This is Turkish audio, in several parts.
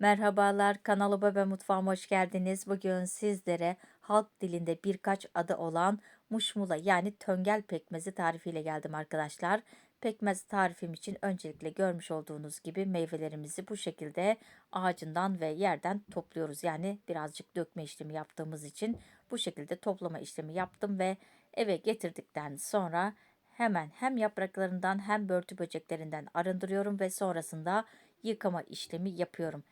Merhabalar, kanalıma ve mutfağıma hoş geldiniz. Bugün sizlere halk dilinde birkaç adı olan muşmula yani töngel pekmezi tarifiyle geldim arkadaşlar. Pekmez tarifim için öncelikle görmüş olduğunuz gibi meyvelerimizi bu şekilde ağacından ve yerden topluyoruz. Yani birazcık dökme işlemi yaptığımız için bu şekilde toplama işlemi yaptım ve eve getirdikten sonra hemen hem yapraklarından hem börtü böceklerinden arındırıyorum ve sonrasında yıkama işlemi yapıyorum.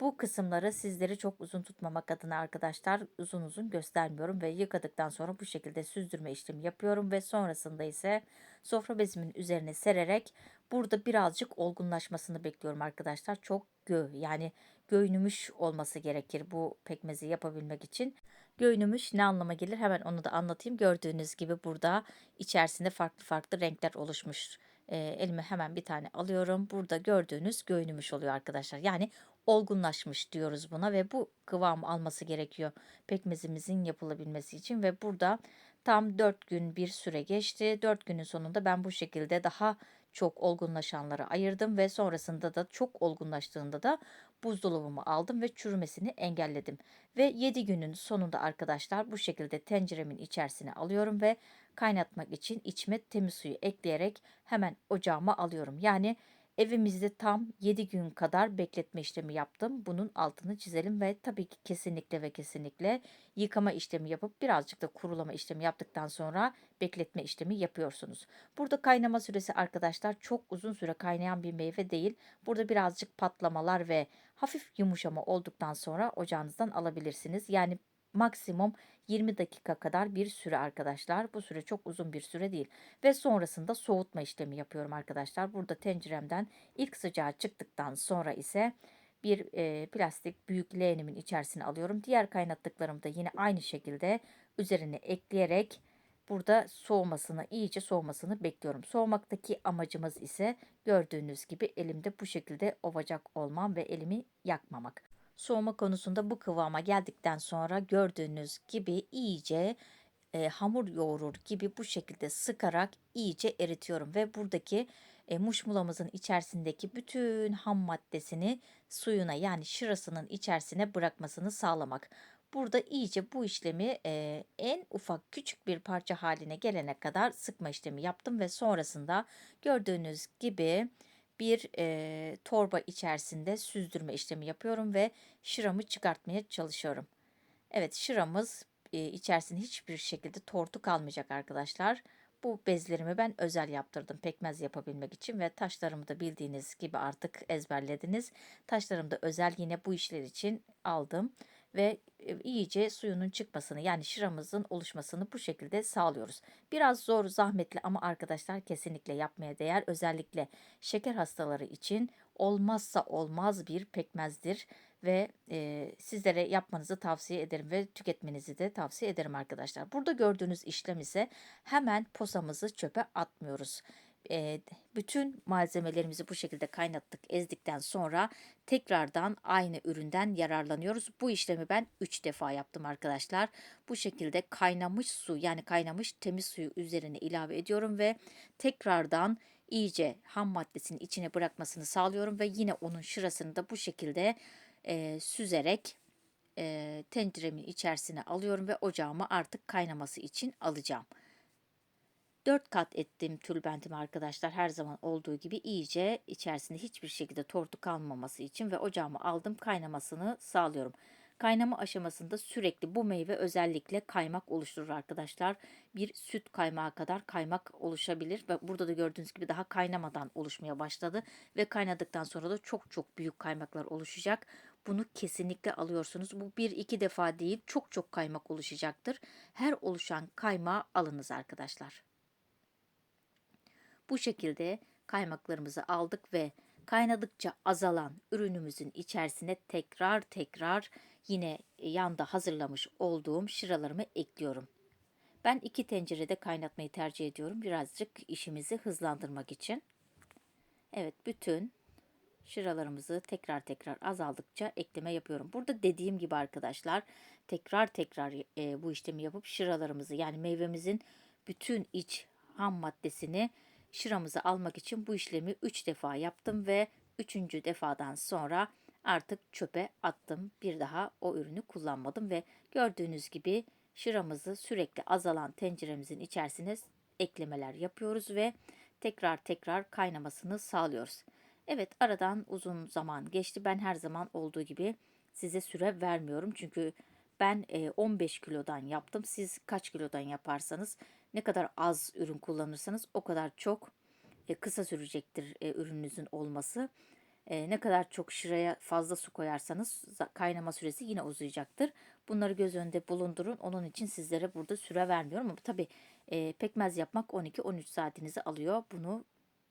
Bu kısımları sizleri çok uzun tutmamak adına arkadaşlar uzun uzun göstermiyorum ve yıkadıktan sonra bu şekilde süzdürme işlemi yapıyorum ve sonrasında ise sofra bezimin üzerine sererek burada birazcık olgunlaşmasını bekliyorum arkadaşlar. Çok gö yani göynümüş olması gerekir bu pekmezi yapabilmek için. Göynümüş ne anlama gelir hemen onu da anlatayım. Gördüğünüz gibi burada içerisinde farklı farklı renkler oluşmuş. E, elime hemen bir tane alıyorum. Burada gördüğünüz göynümüş oluyor arkadaşlar. Yani olgunlaşmış diyoruz buna ve bu kıvam alması gerekiyor pekmezimizin yapılabilmesi için ve burada tam 4 gün bir süre geçti. 4 günün sonunda ben bu şekilde daha çok olgunlaşanları ayırdım ve sonrasında da çok olgunlaştığında da buzdolabıma aldım ve çürümesini engelledim. Ve 7 günün sonunda arkadaşlar bu şekilde tenceremin içerisine alıyorum ve kaynatmak için içime temiz suyu ekleyerek hemen ocağıma alıyorum. Yani Evimizde tam 7 gün kadar bekletme işlemi yaptım. Bunun altını çizelim ve tabii ki kesinlikle ve kesinlikle yıkama işlemi yapıp birazcık da kurulama işlemi yaptıktan sonra bekletme işlemi yapıyorsunuz. Burada kaynama süresi arkadaşlar çok uzun süre kaynayan bir meyve değil. Burada birazcık patlamalar ve hafif yumuşama olduktan sonra ocağınızdan alabilirsiniz. Yani maksimum 20 dakika kadar bir süre arkadaşlar. Bu süre çok uzun bir süre değil. Ve sonrasında soğutma işlemi yapıyorum arkadaşlar. Burada tenceremden ilk sıcağı çıktıktan sonra ise bir e, plastik büyük leğenimin içerisine alıyorum. Diğer kaynattıklarımı da yine aynı şekilde üzerine ekleyerek burada soğumasını, iyice soğumasını bekliyorum. Soğumaktaki amacımız ise gördüğünüz gibi elimde bu şekilde ovacak olmam ve elimi yakmamak. Soğuma konusunda bu kıvama geldikten sonra gördüğünüz gibi iyice e, hamur yoğurur gibi bu şekilde sıkarak iyice eritiyorum ve buradaki e, muşmulamızın içerisindeki bütün ham maddesini suyuna yani şırasının içerisine bırakmasını sağlamak. Burada iyice bu işlemi e, en ufak küçük bir parça haline gelene kadar sıkma işlemi yaptım ve sonrasında gördüğünüz gibi bir e, torba içerisinde süzdürme işlemi yapıyorum ve şıramı çıkartmaya çalışıyorum. Evet şıramız e, içerisinde hiçbir şekilde tortu kalmayacak arkadaşlar. Bu bezlerimi ben özel yaptırdım pekmez yapabilmek için ve taşlarımı da bildiğiniz gibi artık ezberlediniz. Taşlarımı da özel yine bu işler için aldım ve e, iyice suyunun çıkmasını yani şıramızın oluşmasını bu şekilde sağlıyoruz. Biraz zor, zahmetli ama arkadaşlar kesinlikle yapmaya değer. Özellikle şeker hastaları için olmazsa olmaz bir pekmezdir ve e, sizlere yapmanızı tavsiye ederim ve tüketmenizi de tavsiye ederim arkadaşlar. Burada gördüğünüz işlem ise hemen posamızı çöpe atmıyoruz e, bütün malzemelerimizi bu şekilde kaynattık, ezdikten sonra tekrardan aynı üründen yararlanıyoruz. Bu işlemi ben 3 defa yaptım arkadaşlar. Bu şekilde kaynamış su yani kaynamış temiz suyu üzerine ilave ediyorum ve tekrardan iyice ham maddesini içine bırakmasını sağlıyorum ve yine onun şırasını da bu şekilde e, süzerek e, tenceremin içerisine alıyorum ve ocağıma artık kaynaması için alacağım. 4 kat ettim tülbentimi arkadaşlar her zaman olduğu gibi iyice içerisinde hiçbir şekilde tortu kalmaması için ve ocağıma aldım kaynamasını sağlıyorum. Kaynama aşamasında sürekli bu meyve özellikle kaymak oluşturur arkadaşlar. Bir süt kaymağı kadar kaymak oluşabilir ve burada da gördüğünüz gibi daha kaynamadan oluşmaya başladı ve kaynadıktan sonra da çok çok büyük kaymaklar oluşacak. Bunu kesinlikle alıyorsunuz. Bu bir iki defa değil çok çok kaymak oluşacaktır. Her oluşan kaymağı alınız arkadaşlar. Bu şekilde kaymaklarımızı aldık ve kaynadıkça azalan ürünümüzün içerisine tekrar tekrar yine yanda hazırlamış olduğum şıralarımı ekliyorum. Ben iki tencerede kaynatmayı tercih ediyorum. Birazcık işimizi hızlandırmak için. Evet bütün şıralarımızı tekrar tekrar azaldıkça ekleme yapıyorum. Burada dediğim gibi arkadaşlar tekrar tekrar e, bu işlemi yapıp şıralarımızı yani meyvemizin bütün iç ham maddesini şıramızı almak için bu işlemi 3 defa yaptım ve 3. defadan sonra artık çöpe attım. Bir daha o ürünü kullanmadım ve gördüğünüz gibi şıramızı sürekli azalan tenceremizin içerisine eklemeler yapıyoruz ve tekrar tekrar kaynamasını sağlıyoruz. Evet aradan uzun zaman geçti. Ben her zaman olduğu gibi size süre vermiyorum. Çünkü ben e, 15 kilodan yaptım. Siz kaç kilodan yaparsanız ne kadar az ürün kullanırsanız o kadar çok e, kısa sürecektir e, ürününüzün olması. E, ne kadar çok şıraya fazla su koyarsanız kaynama süresi yine uzayacaktır. Bunları göz önünde bulundurun. Onun için sizlere burada süre vermiyorum ama tabii e, pekmez yapmak 12-13 saatinizi alıyor. Bunu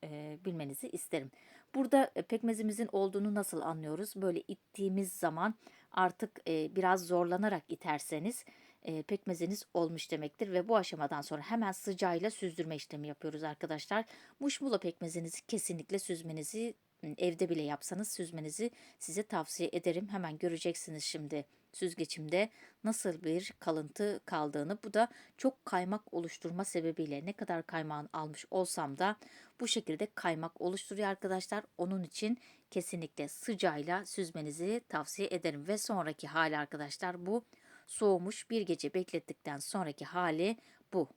e, bilmenizi isterim. Burada e, pekmezimizin olduğunu nasıl anlıyoruz? Böyle ittiğimiz zaman artık e, biraz zorlanarak iterseniz e, pekmeziniz olmuş demektir ve bu aşamadan sonra hemen sıcağıyla süzdürme işlemi yapıyoruz arkadaşlar. Muşmula pekmezinizi kesinlikle süzmenizi evde bile yapsanız süzmenizi size tavsiye ederim. Hemen göreceksiniz şimdi süzgeçimde nasıl bir kalıntı kaldığını. Bu da çok kaymak oluşturma sebebiyle ne kadar kaymağın almış olsam da bu şekilde kaymak oluşturuyor arkadaşlar. Onun için kesinlikle sıcağıyla süzmenizi tavsiye ederim. Ve sonraki hali arkadaşlar bu soğumuş bir gece beklettikten sonraki hali bu.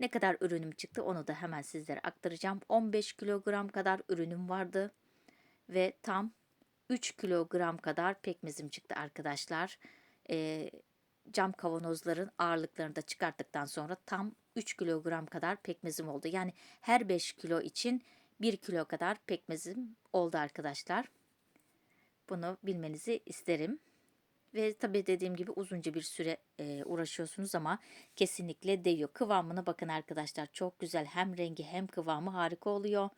Ne kadar ürünüm çıktı onu da hemen sizlere aktaracağım. 15 kilogram kadar ürünüm vardı ve tam 3 kilogram kadar pekmezim çıktı arkadaşlar. Ee, cam kavanozların ağırlıklarını da çıkarttıktan sonra tam 3 kilogram kadar pekmezim oldu. Yani her 5 kilo için 1 kilo kadar pekmezim oldu arkadaşlar. Bunu bilmenizi isterim. Ve tabii dediğim gibi uzunca bir süre e, uğraşıyorsunuz ama kesinlikle değiyor. Kıvamına bakın arkadaşlar çok güzel hem rengi hem kıvamı harika oluyor.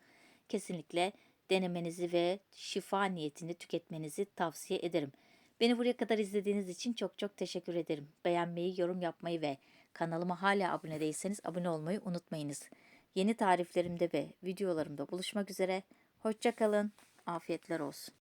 Kesinlikle denemenizi ve şifa niyetinde tüketmenizi tavsiye ederim. Beni buraya kadar izlediğiniz için çok çok teşekkür ederim. Beğenmeyi, yorum yapmayı ve kanalıma hala abone değilseniz abone olmayı unutmayınız. Yeni tariflerimde ve videolarımda buluşmak üzere. Hoşçakalın. Afiyetler olsun.